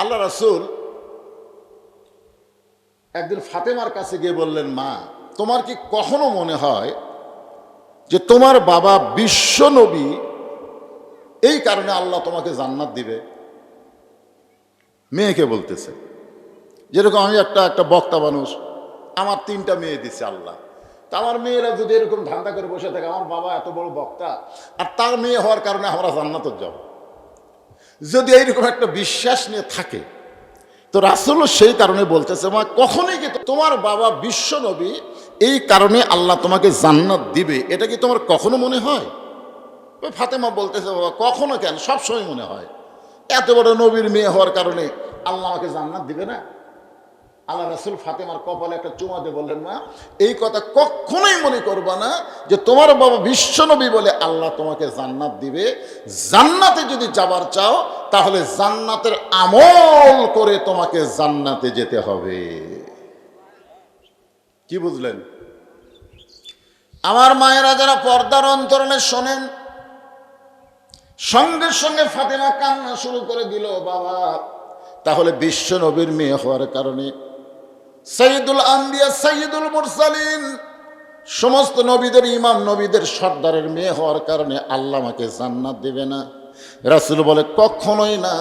আল্লাহ রাসূল একদিন ফাতেমার কাছে গিয়ে বললেন, মা, তোমার কি কখনো মনে হয় যে তোমার বাবা বিশ্ব নবী? এই কারণে আল্লাহ তোমাকে জান্নাত দিবে? মেয়েকে বলতেছে, যেরকম আমি একটা একটা বক্তা মানুষ, আমার তিনটা মেয়ে দিছে আল্লাহ। তা আমার মেয়েরা যদি এরকম ধান্দা করে বসে থাকে, আমার বাবা এত বড় বক্তা, আর তার মেয়ে হওয়ার কারণে আমরা জান্নাত যাব। যদি এইরকম একটা বিশ্বাস নিয়ে থাকে, তো রাসুলও সেই কারণে বলতেছে, মা, কখনই কি তোমার বাবা বিশ্ব নবী এই কারণে আল্লাহ তোমাকে জান্নাত দিবে? এটা কি তোমার কখনো মনে হয়? ওই ফাতেমা বলতেছে, বাবা, কখনো কেন? সবসময় মনে হয়। এত বড় নবীর মেয়ে হওয়ার কারণে আল্লাহ আমাকে জান্নাত দিবে না? আল্লাহ রাসুল ফাতেমার কপালে একটা চুমা দিয়ে বললেন, মা, এই কথা কখনোই মনে করবা না যে তোমার বাবা বিশ্বনবী বলে আল্লাহ তোমাকে জান্নাত দিবে। জান্নাতে যদি যাবার চাও, তাহলে জান্নাতের আমল করে তোমাকে জান্নাতে যেতে হবে। কি বুঝলেন? আমার মায়েরা যারা পর্দার অন্তরণে শোনেন, সঙ্গে সঙ্গে ফাতেমা কান্না শুরু করে দিল, বাবা, তাহলে বিশ্ব নবীর মেয়ে হওয়ার কারণে সঈদুল আম্বিয়া সঈদুল মুরসালিন। সমস্ত নবীদের ইমাম, নবীদের সর্দারের মেয়ে হওয়ার কারণে আল্লাহ আমাকে জান্নাত দেবে না। রাসুল বলে, কখনোই না।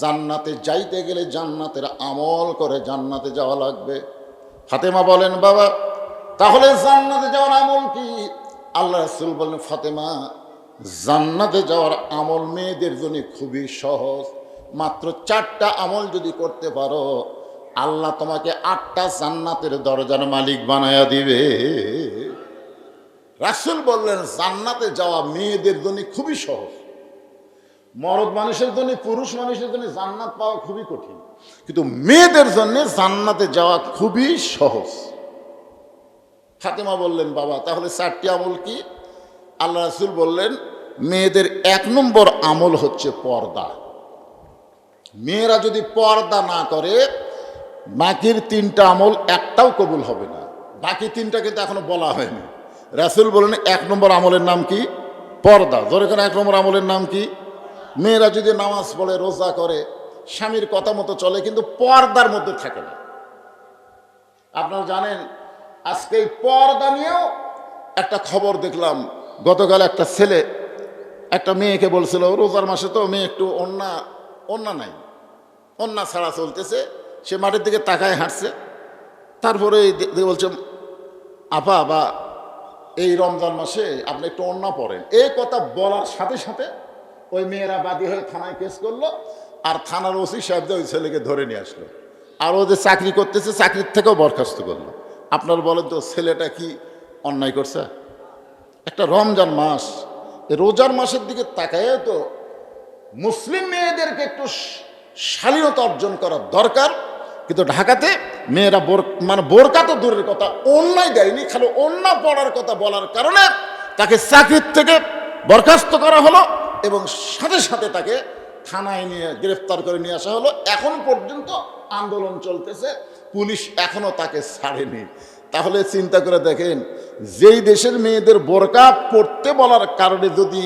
জান্নাতে যাইতে গেলে জান্নাতের আমল করে জান্নাতে যাওয়া লাগবে। ফাতেমা বলেন, বাবা, তাহলে জান্নাতে যাওয়ার আমল কি? আল্লাহ রাসুল বলেন, ফাতেমা, জান্নাতে যাওয়ার আমল মেয়েদের জন্য খুবই সহজ। মাত্র চারটা আমল যদি করতে পারো আল্লাহ তোমাকে আটটা জান্নাতের দরজার মালিক বানায়া দিবে। রাসুল বললেন, জান্নাতে যাওয়া মেয়েদের জন্য খুবই সহজ। মরদ মানুষের জন্য পুরুষ মানুষের জন্য জান্নাত পাওয়া খুবই কঠিন। কিন্তু মেয়েদের জন্য জান্নাতে যাওয়া খুবই সহজ। ফাতেমা বললেন, বাবা, তাহলে চারটি আমল কি? আল্লাহ রাসুল বললেন, মেয়েদের এক নম্বর আমল হচ্ছে পর্দা। মেয়েরা যদি পর্দা না করে বাকির তিনটা আমল একটাও কবুল হবে না। বাকি তিনটা কিন্তু এখনও বলা হয়নি। রাসুল বলেন, এক নম্বর আমলের নাম কি? পর্দা। ধরে কেন এক নম্বর আমলের নাম কি? মেয়েরা যদি নামাজ পড়ে, রোজা করে, স্বামীর কথা মতো চলে, কিন্তু পর্দার মধ্যে থাকে না। আপনারা জানেন, আজকে এই পর্দা নিয়েও একটা খবর দেখলাম। গতকাল একটা ছেলে একটা মেয়েকে বলছিল, রোজার মাসে তো মেয়ে একটু অন্যা অন্যা নাই। অন্যা ছাড়া চলতেছে। সে মাটির দিকে তাকায় হাঁটছে। তারপরে বলছে, আপা, বা, এই রমজান মাসে আপনি একটু অন্য পড়েন। এই কথা বলার সাথে সাথে ওই মেয়েরা বাদী হয়ে থানায় কেস করল আর থানার ওসি সাহেব ওই ছেলেকে ধরে নিয়ে আসলো। আর ও যে চাকরি করতেছে, চাকরির থেকেও বরখাস্ত করল। আপনার বলেন তো, ছেলেটা কি অন্যায় করছে? একটা রমজান মাস রোজার মাসের দিকে তাকায় তো মুসলিম মেয়েদেরকে একটু শালীনতা অর্জন করা দরকার। কিন্তু ঢাকাতে মেয়েরা বোর মানে বোরকা তো দূরের কথা, অন্যায় দেয়নি, খালি অন্য পড়ার কথা বলার কারণে তাকে চাকরির থেকে বরখাস্ত করা হলো এবং সাথে সাথে তাকে থানায় নিয়ে গ্রেফতার করে নিয়ে আসা হলো। এখন পর্যন্ত আন্দোলন চলতেছে, পুলিশ এখনও তাকে ছাড়েনি। তাহলে চিন্তা করে দেখেন, যেই দেশের মেয়েদের বোরকা পড়তে বলার কারণে যদি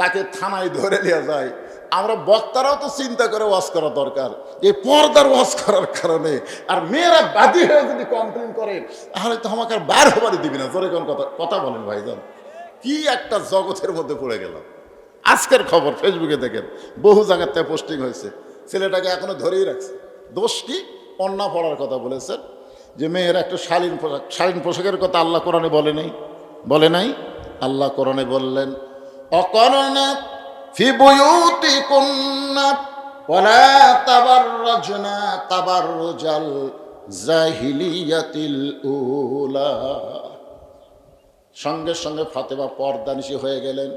তাকে থানায় ধরে নেওয়া যায় আমরা বক্তারাও তো চিন্তা করে ওয়াজ করা দরকার। এই পর্দার ওয়াজ করার কারণে। আর মেয়েরা বাদী হয়ে যদি কমপ্লেন করে, তাহলে তো আমাকে আর বার হবারই দিবি না। জোরে কোন কথা কথা বলেন ভাইজান। কি একটা জগতের মধ্যে পড়ে গেলাম। আজকের খবর ফেসবুকে দেখেন। বহু জায়গার থেকে পোস্টিং হয়েছে। ছেলেটাকে এখনও ধরেই রাখছে। দোষ কি? অন্যা পড়ার কথা বলেছেন যে মেয়ের একটা শালীন পোশাক শালীন পোশাকের কথা আল্লাহ কোরআনে বলে নাই। বলে নাই? আল্লাহ কোরআনে বললেন অকরণা বুয়ুতি কুন্না ওয়ালা তাবাররাজনা তাবাররুজাল জাহিলিয়াতিল উলা। সঙ্গে সঙ্গে ফাতেমা পর্দানিশী হয়ে গেলেন।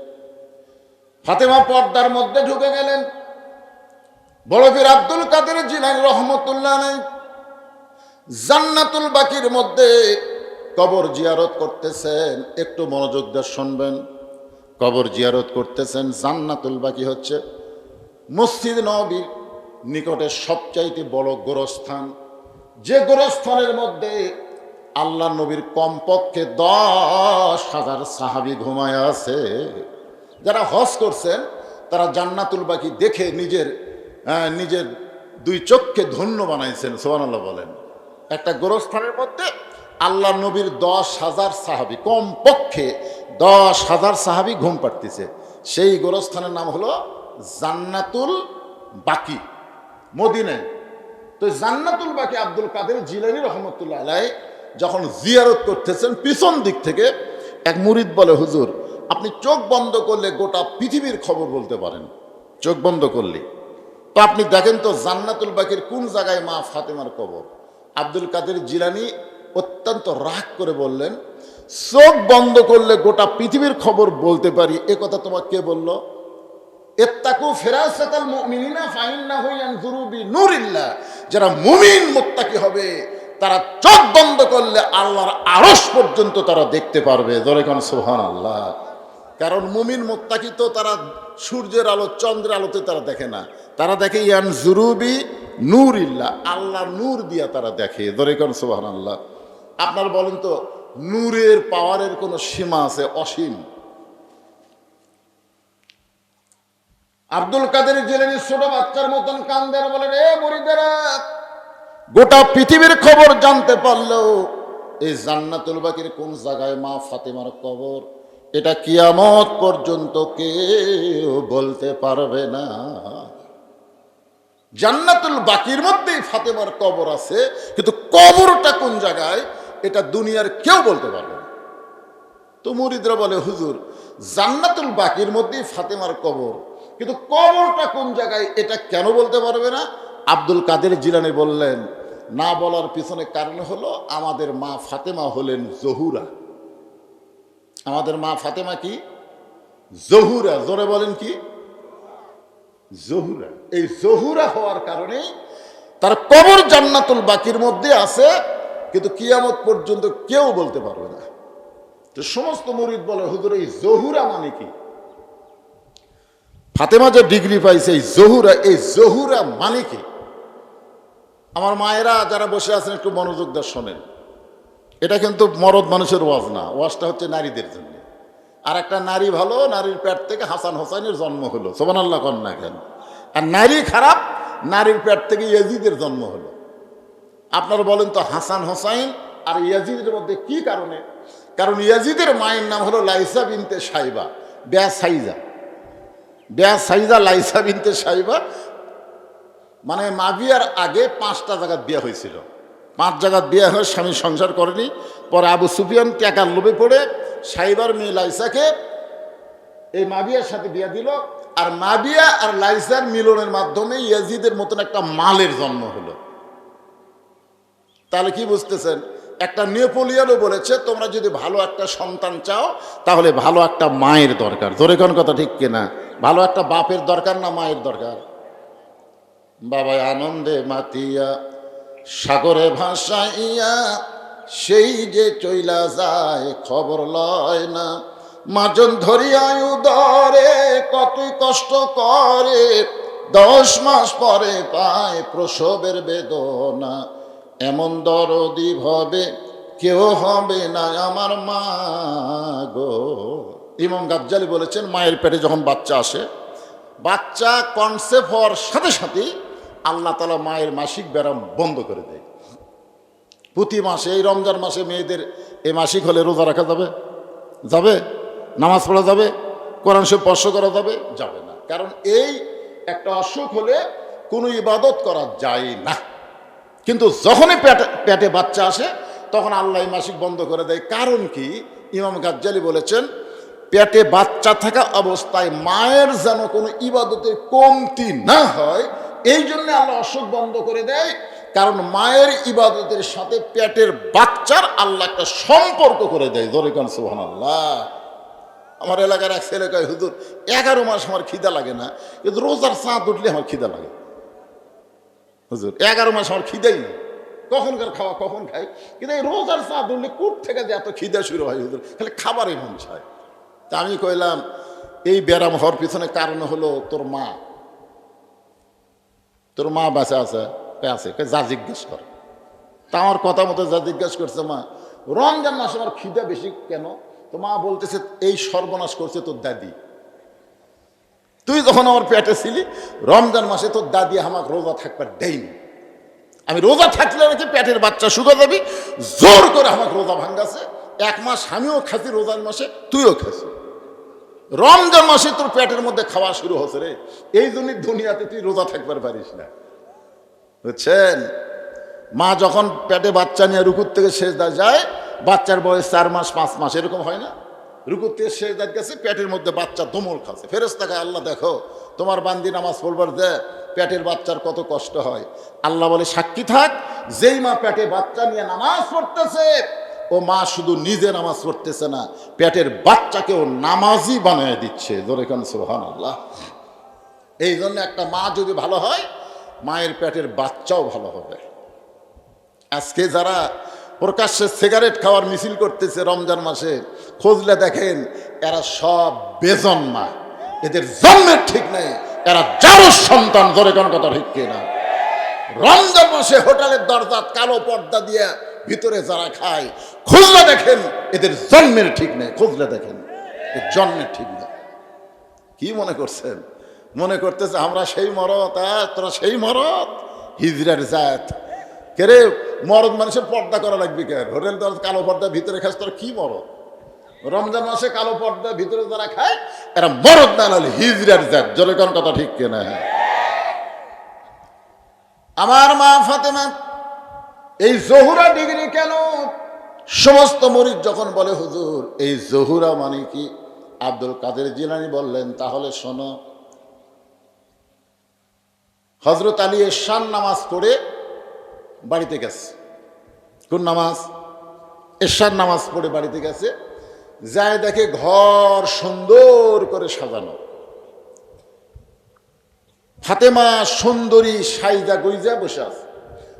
ফাতেমা পর্দার মধ্যে ঢুকে গেলেন। বড়বীর আব্দুল কাদের জিলানি রহমতুল্লাহ জান্নাতুল বাকির মধ্যে কবর জিয়ারত করতেছেন। একটু মনোযোগ দিয়ে শুনবেন। কবর জিয়ারত করতেছেন, জান্নাতুল বাকি হচ্ছে মসজিদ নবীর নিকটে সবচাইতে বড় গোরস্থান। যে গোরস্থানের মধ্যে আল্লাহ নবীর কমপক্ষে দশ হাজার সাহাবি ঘুমায় আছে। যারা হজ করছেন, তারা জান্নাতুল বাকি দেখে নিজের নিজের দুই চোখকে ধন্য বানাইছেন সোহান আল্লাহ বলেন। একটা গোরস্থানের মধ্যে আল্লাহ নবীর দশ হাজার সাহাবি কমপক্ষে দশ হাজার সাহাবি ঘুম পাড়তেছে। সেই গোরস্থানের নাম হলো জান্নাতুল বাকি, মদিনায়। তো জান্নাতুল বাকি আব্দুল কাদের জিলানি রহমতুল্লাহ আলাই যখন জিয়ারত করতেছেন, পিছন দিক থেকে এক মুরিদ বলে, হুজুর, আপনি চোখ বন্ধ করলে গোটা পৃথিবীর খবর বলতে পারেন। চোখ বন্ধ করলে। তো আপনি দেখেন তো জান্নাতুল বাকির কোন জায়গায় মা ফাতেমার কবর। আব্দুল কাদের জিলানি অত্যন্ত রাগ করে বললেন চোখ বন্ধ করলে গোটা পৃথিবীর খবর বলতে পারি। এ কথা তোমাকে কে বলল? এত্তাকু ফেরাসাতাল মুমিনিনা ফাইন্নাহু ইয়ানজুরু বিনুরিল্লাহ। যারা মুমিন, মুত্তাকি হবে, তারা চোখ বন্ধ করলে আল্লাহর আরশ পর্যন্ত তারা দেখতে পারবে। জোরে কোন সুবহানাল্লাহ। কারণ মুমিন, মুত্তাকি তো তারা সূর্যের আলো, চন্দ্রের আলোতে তারা দেখে না। তারা দেখে ইয়ান জুরুবি নূরিল্লাহ আল্লাহ নূর দিয়া তারা দেখে। জোরে সোহান আল্লাহ আপনার বলেন তো নূরের পাওয়ারের কোনো সীমা আছে, অসীম। আব্দুল কাদের জেলেনি ছোট বাচ্চার মতন কান্দের বলেন এ মরিদেরা গোটা পৃথিবীর খবর জানতে পারলেও এই জান্নাতুল বাকির কোন জায়গায় মা ফাতেমার কবর? এটা কিয়ামত পর্যন্ত কেউ বলতে পারবে না। জান্নাতুল বাকির মধ্যেই ফাতেমার কবর আছে, কিন্তু কবরটা কোন জায়গায়? এটা দুনিয়ার কেউ বলতে পারবে না। তো মুরিদরা বলে, হুজুর, জান্নাতুল বাকির মধ্যেই ফাতেমার কবর। কিন্তু কবরটা কোন জায়গায়, এটা কেন বলতে পারবে না? আব্দুল কাদের জিলানি বললেন, না বলার পিছনে কারণ হলো, আমাদের মা ফাতেমা হলেন জহুরা। আমাদের মা ফাতেমা কি? জহুরা। জোরে বলেন কি? জহুরা। এই জহুরা হওয়ার কারণে তার কবর জান্নাতুল বাকির মধ্যে আছে। কিন্তু কিয়ামত পর্যন্ত কেউ বলতে পারবে না। তো সমস্ত মরিদ বলে, হুজুর, এই জহুরা মানে কি? ফাতেমা যে ডিগ্রি পাইছে, এই জহুরা এই জহুরা মানে কি? আমার মায়েরা যারা বসে আছেন, একটু মনোযোগ দিয়ে শোনেন। এটা কিন্তু মরদ মানুষের ওয়াজ না, ওয়াজটা হচ্ছে নারীদের জন্য। আর একটা নারী ভালো, নারীর পেট থেকে হাসান হোসাইনের জন্ম হলো। সোমান আল্লাহ কন্যা কেন? আর নারী খারাপ, নারীর পেট থেকে ইয়াজিদের জন্ম হলো। আপনারা বলেন তো হাসান হোসাইন আর ইয়াজিদের মধ্যে কি কারণে? কারণ ইয়াজিদের মায়ের নাম হলো লাইসা বিনতে সাইবা ব্যা সাইজা ব্যা সাইজা লাইসা বিনতে সাইবা। মানে মাবিয়ার আগে পাঁচটা জায়গার বিয়ে হয়েছিল। পাঁচ জায়গার বিয়ে হয়ে স্বামী সংসার করেনি। পরে আবু সুফিয়ান টাকার লোভে পড়ে সাইবার মেয়ে লাইসাকে এই মাবিয়ার সাথে বিয়ে দিল। আর মাবিয়া আর লাইসার মিলনের মাধ্যমে ইয়াজিদের মতন একটা মালের জন্ম হলো। তাহলে কি বুঝতেছেন? একটা নেপোলিয়ানও বলেছে, তোমরা যদি ভালো একটা সন্তান চাও, তাহলে ভালো একটা মায়ের দরকার। ধরে কোন কথা ঠিক কিনা? ভালো একটা বাপের দরকার না মায়ের দরকার? বাবা আনন্দে মাতিয়া, সাগরে ভাসাইয়া, সেই যে চইলা যায়, খবর লয় না। মাজন ধরিয়া উদরে, কতই কষ্ট করে, দশ মাস পরে পায় প্রসবের বেদনা। এমন দরদি ভবে কেউ হবে না আমার মা গো। ইমাম গাবজালি বলেছেন, মায়ের পেটে যখন বাচ্চা আসে, বাচ্চা কনসেপ্ট হওয়ার সাথে সাথেই আল্লাহ তালা মায়ের মাসিক ব্যায়াম বন্ধ করে দেয়। প্রতি মাসে, এই রমজান মাসে মেয়েদের এই মাসিক হলে রোজা রাখা যাবে? যাবে? নামাজ পড়া যাবে? কোরআন সে স্পর্শ করা যাবে? যাবে না। কারণ এই একটা অসুখ হলে কোনো ইবাদত করা যায় না। কিন্তু যখনই পেটে পেটে বাচ্চা আসে, তখন আল্লাহ মাসিক বন্ধ করে দেয়। কারণ কি? ইমাম গাজ্জালি বলেছেন, পেটে বাচ্চা থাকা অবস্থায় মায়ের যেন কোনো ইবাদতের কমতি না হয়, এই জন্য আল্লাহ অসুখ বন্ধ করে দেয়। কারণ মায়ের ইবাদতের সাথে পেটের বাচ্চার আল্লাহ একটা সম্পর্ক করে দেয়। ধরে কান সুহান আল্লাহ আমার এলাকার এক ছেলে কয় এগারো মাস আমার খিদা লাগে না, কিন্তু রোজার চাঁদ উঠলে আমার খিদা লাগে। হুজুর, এগারো মাস আমার খিদেই কখনকার খাওয়া কখন খাই? কিন্তু এই রোজার চাঁদ উঠলে কুট থেকে যে এত খিদা শুরু হয় হুজুর, খালি খাবারই মন চায়। তা আমি কইলাম, এই ব্যারাম হওয়ার পিছনে কারণ হলো তোর মা। তোর মা বাঁচা আছে আছে যা জিজ্ঞেস কর। তা আমার কথা মতো যা জিজ্ঞেস করছে মা, রমজান মাসে আমার খিদা বেশি কেন? তো মা বলতেছে, এই সর্বনাশ করছে তোর দাদি। তুই যখন আমার পেটে ছিলি, রমজান মাসে তোর দাদি আমাকে রোজা থাকবার দেয়নি। আমি রোজা থাকলে নাকি পেটের বাচ্চা শুকা যাবি, জোর করে আমাকে রোজা ভাঙ্গাছে, এক মাস আমিও খাসি রোজার মাসে, তুইও খাসি রমজান মাসে তোর পেটের মধ্যে খাওয়া শুরু হচ্ছে রে, এই জন্যই দুনিয়াতে তুই রোজা থাকবার পারিস না। বুঝছেন? মা যখন পেটে বাচ্চা নিয়ে রুকুর থেকে শেষ দা যায়, বাচ্চার বয়স চার মাস, পাঁচ মাস, এরকম হয় না? থেকে শেষ দাঁত গেছে পেটের মধ্যে বাচ্চা দমল খাচ্ছে। ফেরস তাকে আল্লাহ দেখো, তোমার বান্দি নামাজ পড়বার দে, পেটের বাচ্চার কত কষ্ট হয়। আল্লাহ বলে, সাক্ষী থাক, যেই মা পেটে বাচ্চা নিয়ে নামাজ পড়তেছে, ও মা শুধু নিজে নামাজ পড়তেছে না, পেটের বাচ্চাকেও নামাজই বানিয়ে দিচ্ছে। ধরে কেন সোহান আল্লাহ এই জন্য একটা মা যদি ভালো হয়, মায়ের পেটের বাচ্চাও ভালো হবে। আজকে যারা প্রকাশ্যে সিগারেট খাওয়ার মিছিল করতেছে রমজান মাসে। খুঁজলে দেখেন এরা সব বেজন্মা এদের জন্মের ঠিক নেই। এরা যারও সন্তান ধরে কোন কথা ঠিক না রমজান মাসে হোটেলের দরজা কালো পর্দা দিয়ে ভিতরে যারা খায়, খুঁজলে দেখেন এদের জন্মের ঠিক নেই। খুঁজলে দেখেন জন্মের ঠিক নেই। কি মনে করছেন? মনে করতেছে, আমরা সেই মরত তোরা সেই মরত? হিজরার জাত। কেরে মরদ মানুষের পর্দা করা লাগবে কে হোটেল দর কালো পর্দা, ভিতরে খাস তোর কি মরদ? রমজান মাসে কালো পর্দা, ভিতরে যারা খায়, এরা মরদ না নাহলে হিজরার জাত। কোন কথা ঠিক কেনা? হ্যাঁ আমার মা ফাতেমা, এই জহুরা ডিগ্রি কেন? সমস্ত মরিদ যখন বলে, হুজুর, এই জহুরা মানে কি? আব্দুল কাদের জিলানি বললেন, তাহলে শোনো হজরত আলী এশান নামাজ পড়ে বাড়িতে গেছে। কোন নামাজ? এশান নামাজ পড়ে বাড়িতে গেছে। যায় দেখে ঘর সুন্দর করে সাজানো। ফাতেমা সুন্দরী সাইজা গুইজা বসে আছে।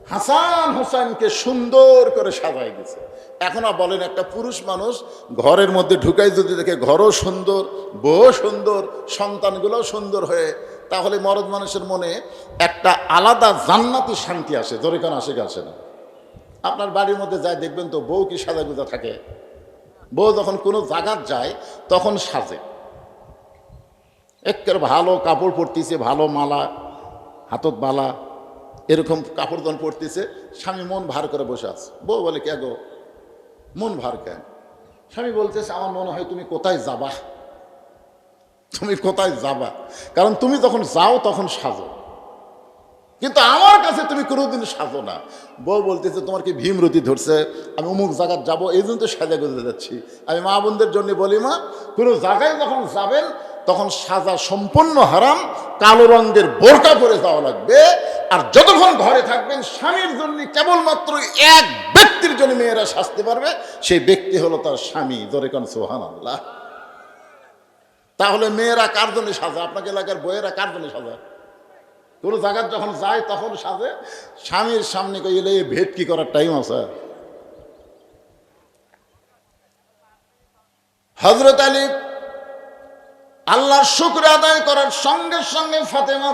হাসান হোসেনকে সুন্দর করে সাজাই গেছে এখন বলেন একটা পুরুষ মানুষ ঘরের মধ্যে ঢুকাই যদি দেখে ঘরও সুন্দর, বউ সুন্দর সন্তানগুলোও সুন্দর হয়ে তাহলে মরদ মানুষের মনে একটা আলাদা জান্নাতি শান্তি আসে। দরিকান আসে আসে না? আপনার বাড়ির মধ্যে যায়, দেখবেন তো বউ কি সাজা গুজা থাকে। বউ যখন কোনো জায়গার যায়, তখন সাজে। একের ভালো কাপড় পরতেছে, ভালো মালা, হাতত বালা, এরকম কাপড় দন পরতেছে, স্বামী মন ভার করে বসে আছে। বউ বলে, কে গো? মন ভার কেন? স্বামী বলতেছে, আমার মনে হয় তুমি কোথায় যাবা? তুমি কোথায় যাবা? কারণ তুমি যখন যাও, তখন সাজো। কিন্তু আমার কাছে তুমি কোনোদিন সাজো না। বউ বলতেছে, তোমার কি ভীমরতি ধরছে? আমি অমুক জায়গায় যাব, এই জন্য তো সাজা গুজে যাচ্ছি। আমি মা বোনদের জন্য বলি, মা, কোনো জায়গায় যখন যাবেন, তখন সাজা সম্পূর্ণ হারাম, কালো রঙের বোরকা পরে যাওয়া লাগবে। আর যতক্ষণ ঘরে থাকবেন, স্বামীর জন্য কেবলমাত্র এক ব্যক্তির জন্য মেয়েরা সাজতে পারবে। সেই ব্যক্তি হলো তার স্বামী। দরেকান সোহান আল্লাহ তাহলে মেয়েরা কার জন্য সাজা? আপনাকে এলাকার বইয়েরা কার জন্য সাজা? কোনো জায়গার যখন যায় তখন সাজে? স্বামীর সামনে কইলে এই ভেদ কি করার টাইম আছে। হজরত আলী আল্লাহর শুক্র আদায় করার সঙ্গে সঙ্গে ফাতেমা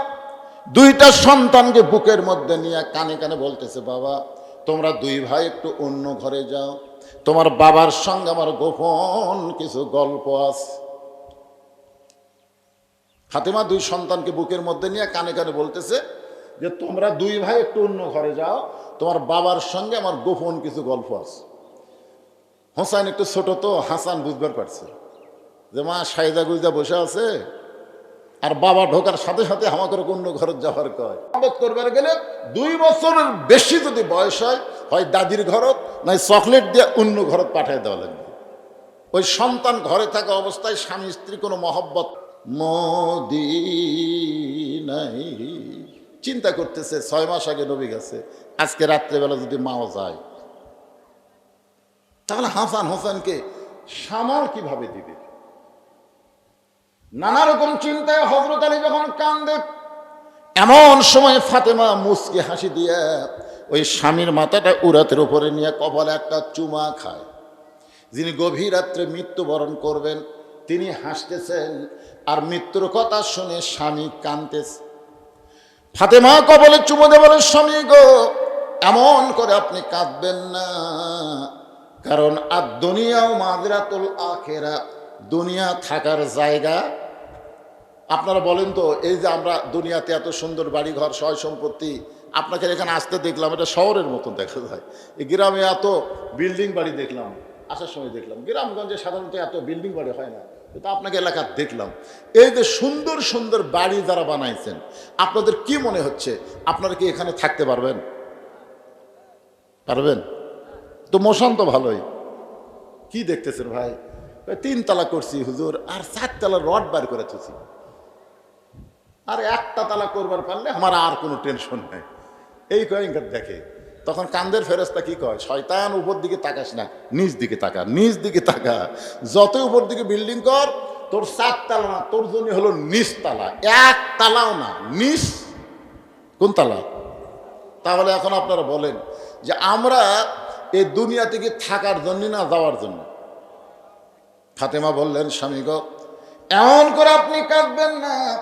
দুইটা সন্তানকে বুকের মধ্যে নিয়ে কানে কানে বলতেছে, বাবা, তোমরা দুই ভাই একটু অন্য ঘরে যাও। তোমার বাবার সঙ্গে আমার গোপন কিছু গল্প আছে। ফাতেমা দুই সন্তানকে বুকের মধ্যে নিয়ে কানে কানে বলতেছে যে, তোমরা দুই ভাই একটু অন্য ঘরে যাও। তোমার বাবার সঙ্গে আমার গোপন কিছু গল্প আছে। হোসাইন একটু ছোট তো, হাসান বুঝবার পারছে। যে, মা, সাইদা গুইদা বসে আছে। আর বাবা ঢোকার সাথে সাথে আমাকে অন্য ঘরে যাওয়ার কয়? আবাদ করবার গেলে দুই বছরের বেশি যদি বয়স হয় হয় দাদির ঘরত নয় চকলেট দিয়ে অন্য ঘরত পাঠিয়ে দেওয়া লাগবে। ওই সন্তান ঘরে থাকা অবস্থায় স্বামী স্ত্রী কোনো মহব্বত মোদি নাই চিন্তা করতেছে, ছয় মাস আগে নবী গেছে, আজকে রাত্রেবেলা যদি মাও যায়। তাহলে হাসান হোসেনকে সামাল কীভাবে দিবে? নানা রকম চিন্তায় হজরত আলী যখন কান্দে, এমন সময় ফাতেমা মুসকে হাসি দিয়ে ওই স্বামীর মাথাটা উরাতের উপরে নিয়ে কপালে একটা চুমা খায়। যিনি গভীর রাত্রে মৃত্যুবরণ করবেন, তিনি হাসতেছেন আর মৃত্যুর কথা শুনে স্বামী কানতেছে ফাতেমা কবলে চুমো দে বলে, স্বামী গো, এমন করে আপনি কাঁদবেন না। কারণ আর দুনিয়াও মাদরাতুল আখেরা, দুনিয়া থাকার জায়গা। আপনারা বলেন তো, এই যে আমরা দুনিয়াতে এত সুন্দর বাড়ি ঘর সয় সম্পত্তি, আপনাকে এখানে আসতে দেখলাম, এটা শহরের মতন দেখা যায়। এই গ্রামে এত বিল্ডিং বাড়ি দেখলাম, আসার সময় দেখলাম। গ্রামগঞ্জে সাধারণত এত বিল্ডিং বাড়ি হয় না। কিন্তু আপনাকে এলাকা দেখলাম। এই যে সুন্দর সুন্দর বাড়ি যারা বানাইছেন, আপনাদের কি মনে হচ্ছে? আপনারা কি এখানে থাকতে পারবেন? পারবেন? তো মোশন তো ভালোই। কি দেখতেছেন ভাই? তিন তালা করছি হুজুর, আর চার তালা রড বার করে তুছি আর একটা তালা করবার পারলে আমার আর কোনো টেনশন নাই। এই কয়েকবার দেখে। তখন কান্দের ফেরস্তা কি কয়? শয়তান উপর দিকে তাকাস না, নিচ দিকে তাকা, নিচ দিকে তাকা। যতই উপর দিকে বিল্ডিং কর, তোর চার তালা না, তোর জন্য হলো নিচ তালা। এক তালাও না, নিচ। কোন তালা? তাহলে এখন আপনারা বলেন যে আমরা এই দুনিয়া থেকে থাকার জন্য না যাওয়ার জন্য? ফাতেমা বললেন, স্বামী এমন করে আপনি কাঁদবেন না।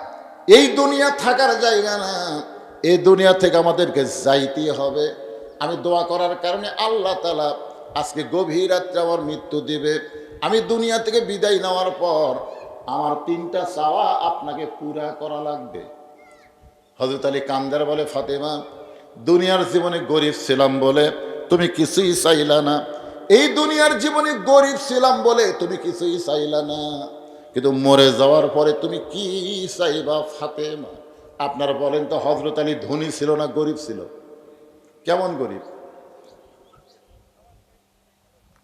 এই দুনিয়া থাকার জায়গা না। এই দুনিয়া থেকে আমাদেরকে যাইতে হবে। আমি দোয়া করার কারণে আল্লাহ তালা আজকে গভীর রাত্রে আমার মৃত্যু দিবে। আমি দুনিয়া থেকে বিদায় নেওয়ার পর আমার তিনটা চাওয়া আপনাকে পুরা করা লাগবে। হজরত আলী কান্দার বলে, ফাতেমা, দুনিয়ার জীবনে গরিব ছিলাম বলে তুমি কিছুই চাইলা না। এই দুনিয়ার জীবনে গরিব ছিলাম বলে তুমি কিছুই চাইলা না। কিন্তু মরে যাওয়ার পরে তুমি কি চাইবা, ফাতেমা? আপনারা বলেন তো হজরত আলী ধনী ছিল না গরিব ছিল? কেমন গরিব?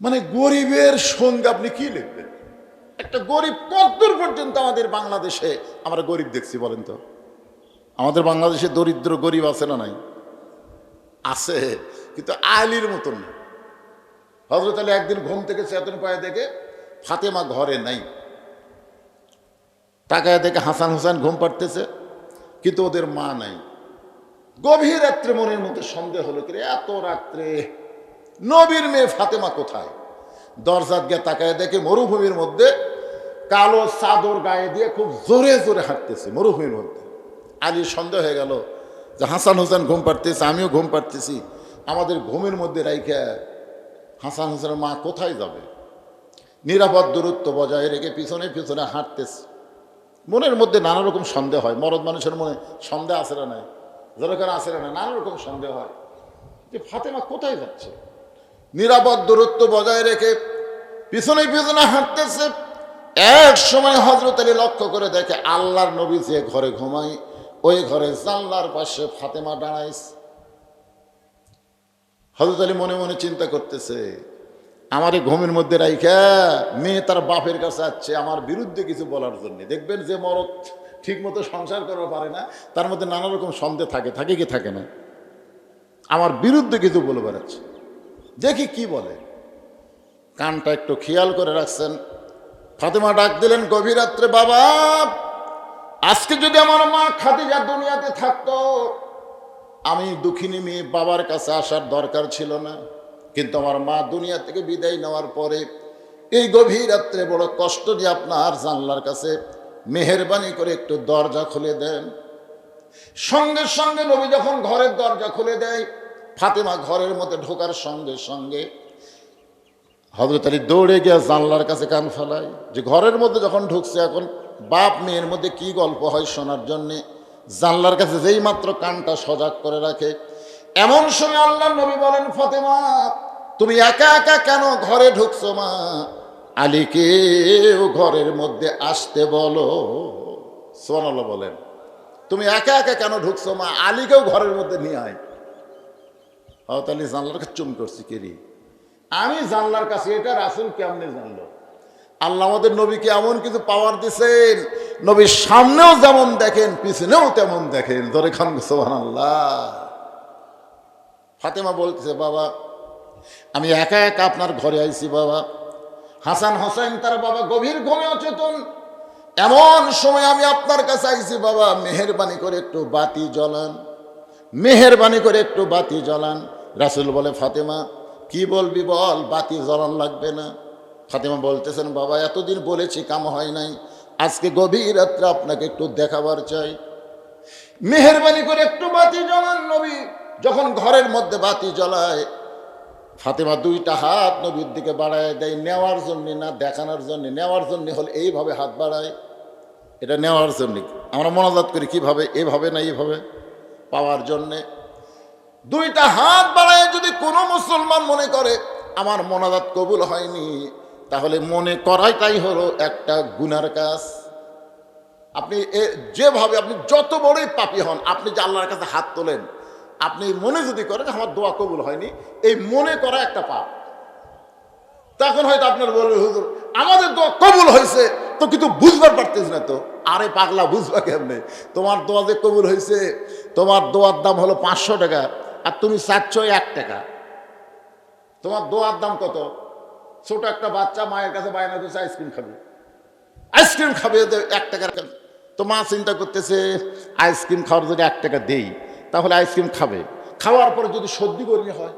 মানে গরিবের সঙ্গে আপনি কি লিখবেন? একটা গরিব কতদূর পর্যন্ত আমাদের বাংলাদেশে আমরা গরিব দেখছি বলেন তো? আমাদের বাংলাদেশে দরিদ্র গরিব আছে না নাই? আছে, কিন্তু আলির মতন হজরত আলী একদিন ঘুম থেকে চেতন পায়ে দেখে ফাতেমা ঘরে নাই। টাকায় দেখে হাসান হোসেন ঘুম পাড়তেছে, কিন্তু ওদের মা নাই। গভীর রাত্রে মনের মধ্যে সন্দেহ হলো কি এত রাত্রে? নবীর মেয়ে ফাতেমা কোথায়? দরজাত গিয়ে তাকায় দেখে মরুভূমির মধ্যে কালো চাদর গায়ে দিয়ে খুব জোরে জোরে হাঁটতেছে মরুভূমির মধ্যে। আলীর সন্দেহ হয়ে গেল যে হাসান হোসেন ঘুম পাড়তেছে, আমিও ঘুম পাড়তেছি। আমাদের ঘুমের মধ্যে রাইখা হাসান হোসেনের মা কোথায় যাবে? নিরাপদ দূরত্ব বজায় রেখে পিছনে পিছনে হাঁটতেছে। মনের মধ্যে নানা রকম সন্দেহ হয়, মরদ মানুষের মনে সন্দেহ আসে না যেরকম আসে না, নানা রকম সন্দেহ হয়। যে ফাতেমা কোথায় যাচ্ছে? নিরাপদ দূরত্ব বজায় রেখে পিছনে পিছনে হাঁটতেছে। এক সময় হজরত আলী লক্ষ্য করে দেখে আল্লাহর নবী যে ঘরে ঘুমাই ওই ঘরে জানলার পাশে ফাতেমা দাঁড়াইছে। হজরত আলী মনে মনে চিন্তা করতেছে, আমার এই ঘুমের মধ্যে রাইখা, মেয়ে তার বাপের কাছে আসছে, আমার বিরুদ্ধে কিছু বলার জন্য। দেখবেন যে মরদ ঠিক মতো সংসার করতে পারে না, তার মধ্যে নানা রকম সন্দেহ থাকে থাকে কি থাকে না? আমার বিরুদ্ধে কিছু বলে বেড়াচ্ছে। দেখি কি বলে। কানটা একটু খেয়াল করে রাখছেন। ফাতেমা ডাক দিলেন, গভীর রাত্রে বাবা, আজকে যদি আমার মা খাদিজা দুনিয়াতে থাকতো, আমি দুঃখিনী মেয়ে বাবার কাছে আসার দরকার ছিল না। কিন্তু আমার মা দুনিয়া থেকে বিদায় নেওয়ার পরে এই গভীর রাত্রে বড় কষ্ট দিয়ে আপনার জানলার কাছে মেহরবানি করে একটু দরজা খুলে দেন। সঙ্গে সঙ্গে নবী যখন ঘরের দরজা খুলে দেয়, ফাতেমা ঘরের মধ্যে ঢোকার সঙ্গে সঙ্গে হজরত আলী দৌড়ে গিয়ে জানলার কাছে কান ফেলায় যে ঘরের মধ্যে যখন ঢুকছে এখন, বাপ মেয়ের মধ্যে কি গল্প হয় শোনার জন্যে জানলার কাছে যেই মাত্র কানটা সজাগ করে রাখে। এমন সময় আল্লাহ নবী বলেন, ফতেমা, তুমি একা একা কেন ঘরে ঢুকছো মা? আলীকেও ঘরের মধ্যে আসতে বলো। সোনাল্লাহ বলেন। তুমি একা একা কেন ঢুকছো? মা, আলীকেও ঘরের মধ্যে নিয়ে আয়। হয়তো আলী জানলার কাছে চুম করছি কেরি আমি জানলার কাছে, এটা রাসুল কেমনে জানলো? আল্লাহ আমাদের নবীকে এমন কিছু পাওয়ার দিছেন, নবীর সামনেও যেমন দেখেন, পিছনেও তেমন দেখেন। ধরে খান সোহান আল্লাহ ফাতেমা বলতেছে, বাবা, আমি একা একা আপনার ঘরে আইছি, বাবা। হাসান হোসেন তার বাবা গভীর ঘুমে অচেতন। এমন সময় আমি আপনার কাছে আইছি, বাবা, মেহরবানি করে একটু বাতি জ্বলান। মেহরবানি করে একটু বাতি জ্বলান। রাসুল বলে, ফাতেমা, কি বলবি বল, বাতি জ্বলান লাগবে না। ফাতেমা বলতেছেন, বাবা, এতদিন বলেছি, কাম হয় নাই। আজকে গভীর রাত্রে আপনাকে একটু দেখাবার চাই। মেহরবানি করে একটু বাতি জ্বলান নবী। যখন ঘরের মধ্যে বাতি জ্বলায় ফাতেমা দুইটা হাত নবীর দিকে বাড়ায় দেয়, নেওয়ার জন্য না, দেখানোর জন্য। নেওয়ার জন্য হলে এইভাবে হাত বাড়ায়। এটা নেওয়ার জন্য। আমরা মনাজাত করি কীভাবে, এভাবে না এইভাবে পাওয়ার জন্যে। দুইটা হাত বাড়ায় যদি কোনো মুসলমান মনে করে, আমার মনাজাত কবুল হয়নি, তাহলে মনে করাইটাই হলো একটা গুনার কাজ। আপনি যেভাবে আপনি যত বড়ই পাপি হন, আপনি যে আল্লাহর কাছে হাত তোলেন আপনি মনে যদি করেন, আমার দোয়া কবুল হয়নি, এই মনে করা একটা পাপ। তখন হয়তো আপনার বলবে হুজুর, আমাদের দোয়া কবুল হয়েছে, তো কিন্তু বুঝবার পারতেছ না তো। আরে পাগলা, বুঝবা কেমনে? তোমার দোয়া যে কবুল হয়েছে, তোমার দোয়ার দাম হলো পাঁচশো টাকা, আর তুমি চাচ্ছ এক টাকা। তোমার দোয়ার দাম কত? ছোট একটা বাচ্চা মায়ের কাছে বায়না করছে, আইসক্রিম খাবে। আইসক্রিম খাবে এক টাকার? তো মা চিন্তা করতেছে, আইসক্রিম খাওয়ার যদি এক টাকা দেই তাহলে আইসক্রিম খাবে। খাওয়ার পরে যদি সর্দি গরমি হয়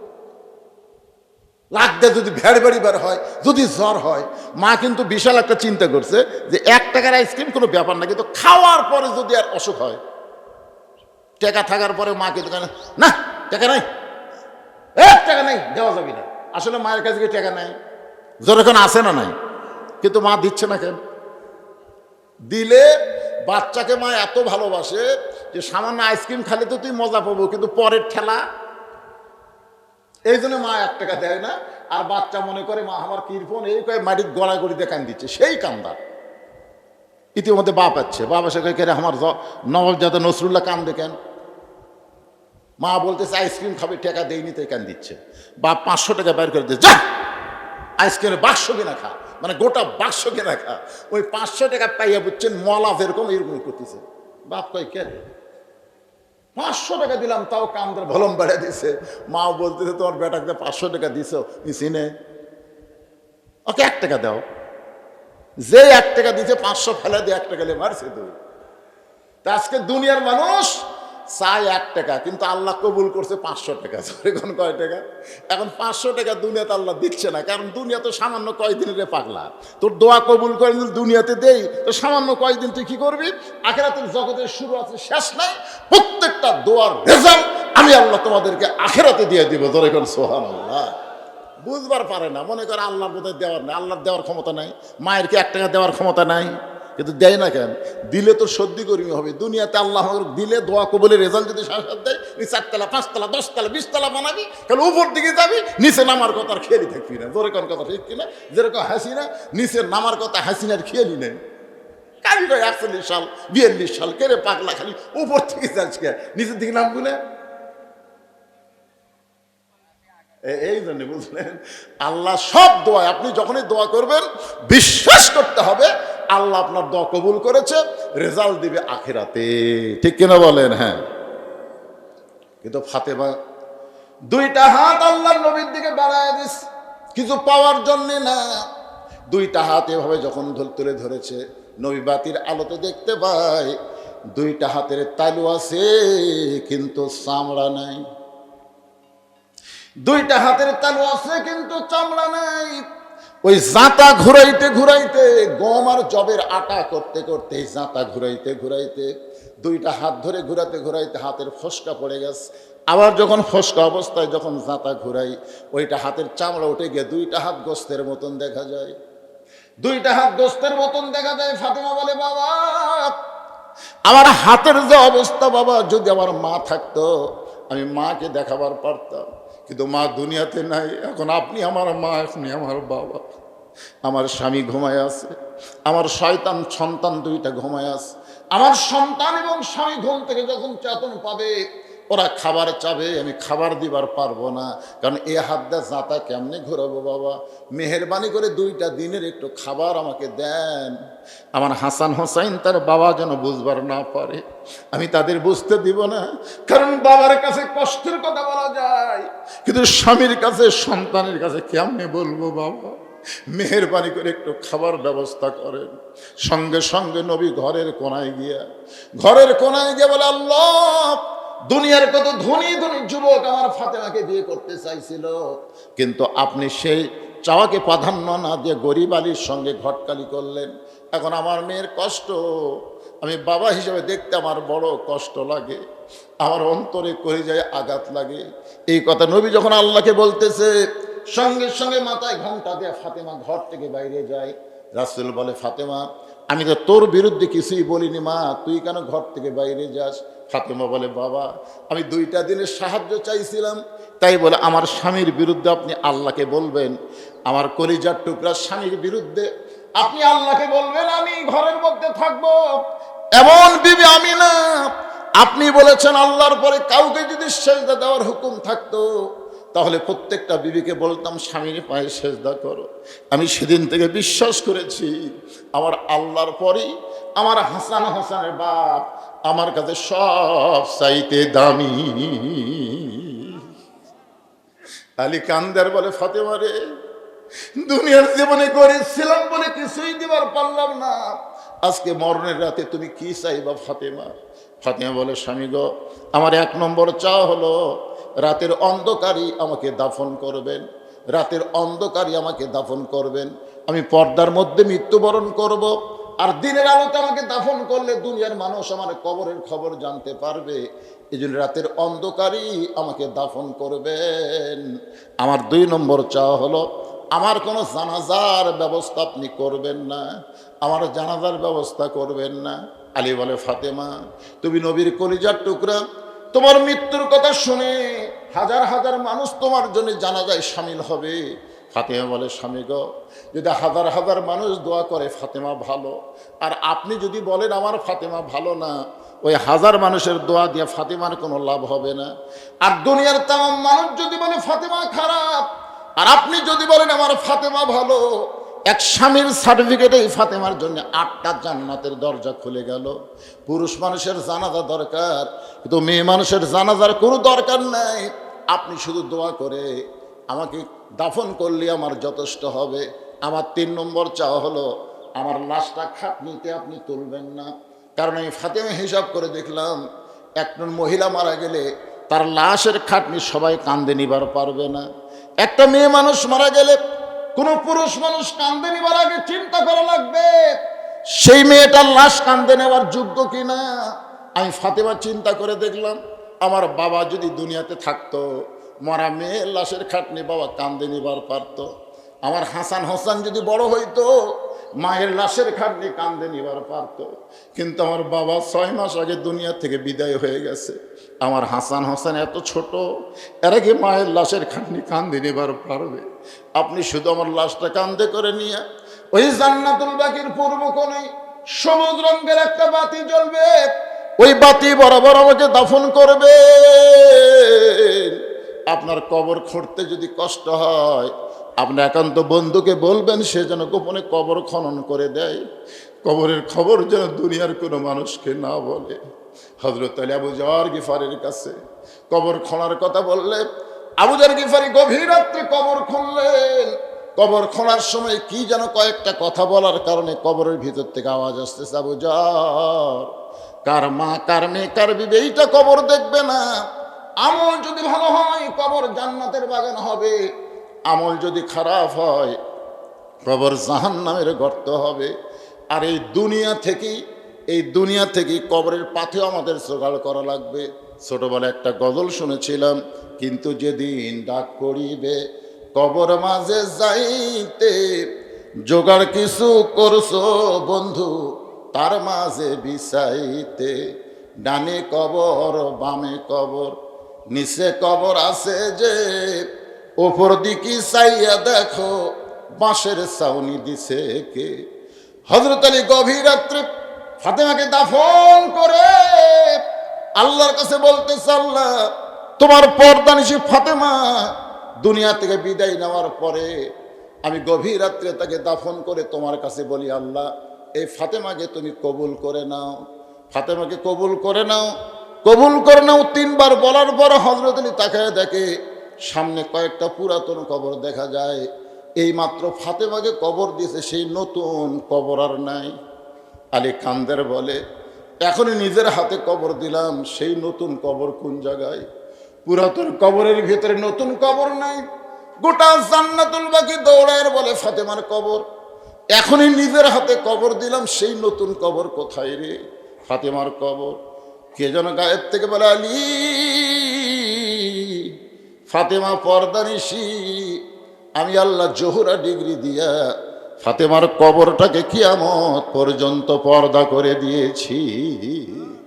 লাগতে যদি ভেড় বেড়ি বের হয়, যদি জ্বর হয়, মা কিন্তু বিশাল একটা চিন্তা করছে যে এক টাকার আইসক্রিম কোনো ব্যাপার না, কিন্তু খাওয়ার পরে যদি আর অসুখ হয়, টাকা থাকার পরে মা কিন্তু কেন, না, টাকা নাই, এক টাকা নেই, দেওয়া যাবে না। আসলে মায়ের কাছে টাকা নাই? জ্বর এখন আসে না নাই? কিন্তু মা দিচ্ছে না কেন? দিলে বাচ্চাকে মা এত ভালোবাসে যে সামান্য আইসক্রিম খালে তো তুই মজা পাবো, কিন্তু পরের ঠেলা? এই জন্য মা এক টাকা দেয় না, আর বাচ্চা মনে করে, মা, আমার কীর্পন এই কয়ে মাটির গড়া গড়ি দিয়ে কান দিচ্ছে, সেই কান্দা। ইতিমধ্যে বাপ আছে বাবা সে কেরে আমার নবাবজাদা নসরুল্লাহ কান? দেখেন মা বলতেছে, আইসক্রিম খাবে টাকা দেয়নি, তাই কান দিচ্ছে। বাপ পাঁচশো টাকা বের করে দিচ্ছে, যা! আইসক্রিমের বাক্স কিনা খা মানে গোটা বাক্স কিনা খা। ওই পাঁচশো টাকা পাইয়া বুঝছেন, মলা যেরকম এরকম করতেছে। বাপ কয়, কে পাঁচশো টাকা দিলাম, তাও কামদের ভলম বেড়ে দিছে। মা বলতেছে, তোমার বেটাকে পাঁচশো টাকা দিছ সিনে ওকে এক টাকা দাও। যে এক টাকা দিছে, পাঁচশো ফেলা দিয়ে এক টাকা মারছে তুই তা আজকে দুনিয়ার মানুষ চায় এক টাকা, কিন্তু আল্লাহ কবুল করছে পাঁচশো টাকা। এখন কয় টাকা? এখন পাঁচশো টাকা দুনিয়াতে আল্লাহ দিচ্ছে না, কারণ দুনিয়া তো সামান্য কয়দিনের পাগলা। তোর দোয়া কবুল করে যদি দুনিয়াতে দেই, তো সামান্য কয়দিন তুই কি করবি? আখেরাতের জগতের শুরু আছে, শেষ নাই। প্রত্যেকটা দোয়ার রেজাল্ট আমি আল্লাহ তোমাদেরকে আখেরাতে দিয়ে দিব ধরে কোন সোহান আল্লাহ বুঝবার পারে না, মনে করে আল্লাহর বোধহয় দেওয়ার নাই, আল্লাহর দেওয়ার ক্ষমতা নাই, মায়ের কি এক টাকা দেওয়ার ক্ষমতা নাই? কিন্তু দেয় না কেন? দিলে তো সর্দি কর্মী হবে। দুনিয়াতে আল্লাহ দিলে, দোয়া কবলে রেজাল্ট যদি সাথে দেয় তুই চারতলা, পাঁচতলা, দশতলা, বিশতলা বানাবি, তাহলে উপর দিকে যাবি, নিচে নামার কথা আর খেয়ালি থাকবি না। জোরে কোন কথা ঠিক কিনা? যেরকম হাসিনা নিচে নামার কথা হাসিনার খেয়ালি নেই। ভাই একচল্লিশ সাল, বিয়াল্লিশ সাল, কেড়ে পাগলা খালি উপর থেকে যাচ্ছে নিচের দিকে নামবো না? এই জন্য বুঝলেন আল্লাহ সব দোয়া আপনি যখনই দোয়া করবেন, বিশ্বাস করতে হবে আল্লাহ আপনার দোয়া কবুল করেছে, রেজাল্ট দিবে আখেরাতে। ঠিক কিনা বলেন? হ্যাঁ। কিন্তু ফাতেমা, দুইটা হাত আল্লাহ নবীর দিকে বাড়ায় দিস, কিছু পাওয়ার জন্যে না। দুইটা হাত এভাবে যখন তুলে ধরেছে, নবী বাতির আলোতে দেখতে পায়, দুইটা হাতের তালু আছে, কিন্তু চামড়া নাই। দুইটা হাতের তালু আছে, কিন্তু চামড়া নাই। ওই জাঁতা ঘুরাইতে ঘুরাইতে, গম আর জবের আটা করতে করতে, এই জাঁতা ঘুরাইতে ঘুরাইতে, দুইটা হাত ধরে ঘুরাতে ঘুরাইতে হাতের ফসকা পড়ে গেছে। আবার যখন ফসকা অবস্থায় যখন জাঁতা ঘুরাই, ওইটা হাতের চামড়া উঠে গিয়ে দুইটা হাত গোস্তের মতন দেখা যায়। দুইটা হাত গোস্তের মতন দেখা যায়, ফাতেমা বলে, বাবা, আমার হাতের যে অবস্থা বাবা, যদি আমার মা থাকতো, আমি মাকে দেখাবার পারতাম। কিন্তু মা দুনিয়াতে নাই। এখন আপনি আমার মা, আপনি আমার বাবা। আমার স্বামী ঘুমায় আছে, আমার শয়তান সন্তান দুইটা ঘুমায় আছে। আমার সন্তান এবং স্বামী ঘুম থেকে যখন চেতন পাবে ওরা খাবার চাবে, আমি খাবার দিবার পারব না। কারণ এ হাত দা জাতা কেমনে ঘোরাবো বাবা? মেহরবানি করে দুইটা দিনের একটু খাবার আমাকে দেন। আমার হাসান হোসাইন তার বাবা যেন বুঝবার না পারে। আমি তাদের বুঝতে দিব না। কারণ বাবার কাছে কষ্টের কথা বলা যায়। কিন্তু স্বামীর কাছে, সন্তানের কাছে কেমনে বলব বাবা? মেহরবানি করে একটু খাবার ব্যবস্থা করেন। সঙ্গে সঙ্গে নবী ঘরের কোনায় গিয়া, ঘরের কোনায় গিয়ে বলে, আল্লাহ দুনিয়ার কত ধনী ধনী যুবক আমার ফাতেমাকে বিয়ে করতে চাইছিল। কিন্তু আপনি সেই চাওয়াকে প্রাধান্য না দিয়ে গরিব আলীর সঙ্গে ঘটকালি করলেন। এখন আমার মেয়ের কষ্ট, আমি বাবা হিসেবে দেখতে আমার বড় কষ্ট লাগে, আমার অন্তরে করে যায় আঘাত লাগে। এই কথা নবী যখন আল্লাহকে বলতেছে, সঙ্গে সঙ্গে মাথায় ঘণ্টা দিয়ে ফাতেমা ঘর থেকে বাইরে যায়। রাসুল বলে, ফাতেমা, আমি তো তোর বিরুদ্ধে কিছুই বলিনি মা, তুই কেন ঘর থেকে বাইরে যাস? ফাতেমা বলে, বাবা, আমি দুইটা দিনের সাহায্য চাইছিলাম। তাই বলে, আমার স্বামীর বিরুদ্ধে আপনি আল্লাহকে বলবেন। আমার কলিজার টুকরা স্বামীর বিরুদ্ধে। আপনি আল্লাহকে বলবেন, আমি ঘরের মধ্যে থাকব। এমন বিবি আমি না। আপনি বলেছেন, আল্লাহর পরে কাউকে যদি সেজদা দেওয়ার হুকুম থাকতো, তাহলে প্রত্যেকটা বিবিকে বলতাম, স্বামীর পায়ে সেজদা করো। আমি সেদিন থেকে বিশ্বাস করেছি, আমার আল্লাহর পরেই আমার হাসান হাসানের বাপ আমার কাছে সব চাইতে দামি। আলী কান্দার বলে, ফাতেমা রে, দুনিয়ার জীবনে করেছিলাম বলে কিছুই দিবার পারলাম না। আজকে মরণের রাতে তুমি কি চাইবা ফাতেমা? ফাতেমা বলে, স্বামী গো, আমার এক নম্বর চা হলো, রাতের অন্ধকারই আমাকে দাফন করবেন, রাতের অন্ধকারই আমাকে দাফন করবেন। আমি পর্দার মধ্যে মৃত্যুবরণ করব আর দিনের আলোতে আমাকে দাফন করলে দুনিয়ার মানুষ আমার কবরের খবর জানতে পারবে। এই জন্য রাতের অন্ধকারই আমাকে দাফন করবেন। আমার দুই নম্বর চাওয়া হলো, আমার কোনো জানাজার ব্যবস্থা আপনি করবেন না, আমার জানাজার ব্যবস্থা করবেন না। আলী বলে, ফাতেমা, তুমি নবীর কলিজার টুকরা, তোমার মৃত্যুর কথা শুনে হাজার হাজার মানুষ তোমার জন্য জানাজায় সামিল হবে। ফাতেমা বলে, স্বামী গো, যদি হাজার হাজার মানুষ দোয়া করে ফাতেমা ভালো, আর আপনি যদি বলেন আমার ফাতেমা ভালো না, ওই হাজার মানুষের দোয়া দিয়ে ফাতেমার কোনো লাভ হবে না। আর দুনিয়ার তাম মানুষ যদি বলে, ফাতেমা খারাপ আর আপনি যদি বলেন, আমার ফাতেমা ভালো এক স্বামীর সার্টিফিকেটে এই ফাতেমার জন্য আটটা জান্নাতের দরজা খুলে গেল। পুরুষ মানুষের জানাজা দরকার, কিন্তু মেয়ে মানুষের জানাজার কোনো দরকার নাই। আপনি শুধু দোয়া করে আমাকে দাফন করলে আমার যথেষ্ট হবে। আমার তিন নম্বর চাওয়া হলো, আমার লাশটা খাটনিতে আপনি তুলবেন না। কারণ আমি ফাতেমা হিসাব করে দেখলাম, একজন মহিলা মারা গেলে তার লাশের খাটনি সবাই কান্দে নিবার পারবে না। একটা মেয়ে মানুষ মারা গেলে কোনো পুরুষ মানুষ কান্দে নিবার আগে চিন্তা করা লাগবে, সেই মেয়েটার লাশ কান্দে নেওয়ার যোগ্য কিনা? আমি ফাতেমা চিন্তা করে দেখলাম, আমার বাবা যদি দুনিয়াতে থাকতো মরা মেয়ের লাশের খাটনি বাবা কান্দে নিবার পারতো। আমার হাসান হোসেন যদি বড় হইতো, মায়ের লাশের খাটনি কান্দে নিবার পারত। কিন্তু আমার বাবা ছয় মাস আগে দুনিয়া থেকে বিদায় হয়ে গেছে। আমার হাসান হোসেন এত ছোট, এর আগে মায়ের লাশের খাটনি কান্দে নিবার পারবে। আপনি শুধু আমার লাশটা কান্দে করে নিয়ে, ওই জান্নাতুল বাকির পূর্ব কোণে সবুজ রঙের একটা বাতি জ্বলবে, ওই বাতি বরাবর আমাকে দাফন করবে। আপনার কবর খুঁড়তে যদি কষ্ট হয়, আপনি একান্ত বন্ধুকে বলবেন, সে যেন গোপনে কবর খনন করে দেয়। কবরের খবর যেন দুনিয়ার কোনো মানুষকে না বলে। হজরত আলী আবু জওয়ার গিফারের কাছে কবর খোঁড়ার কথা বললে আবুজার গিফারি গভীর রাত্রে কবর খুললেন কবর খোঁড়ার সময় কি যেন কয়েকটা কথা বলার কারণে কবরের ভিতর থেকে আওয়াজ আসতেছে, আবু জর, কার মা, কার মেয়ে, কার বিবে এইটা কবর দেখবে না। আমল যদি ভালো হয়, কবর জান্নাতের বাগান হবে। আমল যদি খারাপ হয়, কবর জাহান নামের গর্ত হবে। আর এই দুনিয়া থেকেই, এই দুনিয়া থেকেই কবরের পাথে আমাদের জোগাড় করা লাগবে। ছোটবেলা একটা গজল শুনেছিলাম, কিন্তু যেদিন ডাক করিবে, কবর মাঝে যাইতে জোগাড় কিছু করছ বন্ধু, তার মাঝে বিছাইতে। ডানে কবর, বামে কবর নিচে কবর আছে যে ওপর দিকে চাইয়া দেখো, বাঁশের ছাউনি দিছে কে? হজরত আলী গভীর রাত্রে ফাতেমাকে দাফন করে আল্লাহর কাছে বলতে আল্লাহ তোমার পর্দা নিশি ফাতেমা, দুনিয়া থেকে বিদায় নেওয়ার পরে আমি গভীর রাত্রে তাকে দাফন করে তোমার কাছে বলি, আল্লাহ, এই ফাতেমাকে তুমি কবুল করে নাও, ফাতেমাকে কবুল করে নাও কবুল করে নাও, তিনবার বলার পর হজরত আলী তাকায় দেখে, সামনে কয়েকটা পুরাতন কবর দেখা যায়। এই মাত্র ফাতেমাকে কবর দিয়েছে, সেই নতুন কবর আর নাই। আলী কান্দের বলে, এখনই নিজের হাতে কবর দিলাম, সেই নতুন কবর কোন জায়গায়? পুরাতন কবরের ভিতরে নতুন কবর নাই। গোটা জান্নাতুল বাকি দৌড়ায় বলে ফাতেমার কবর। এখনই নিজের হাতে কবর দিলাম, সেই নতুন কবর কোথায় রে? ফাতেমার কবর। কে যেন গায়ের থেকে বলে, আলী, ফাতেমা পর্দানিসি আমি আল্লাহ জোহরা ডিগ্রি দিয়া ফাতেমার কবরটাকে কিয়ামত পর্যন্ত পর্দা করে দিয়েছি।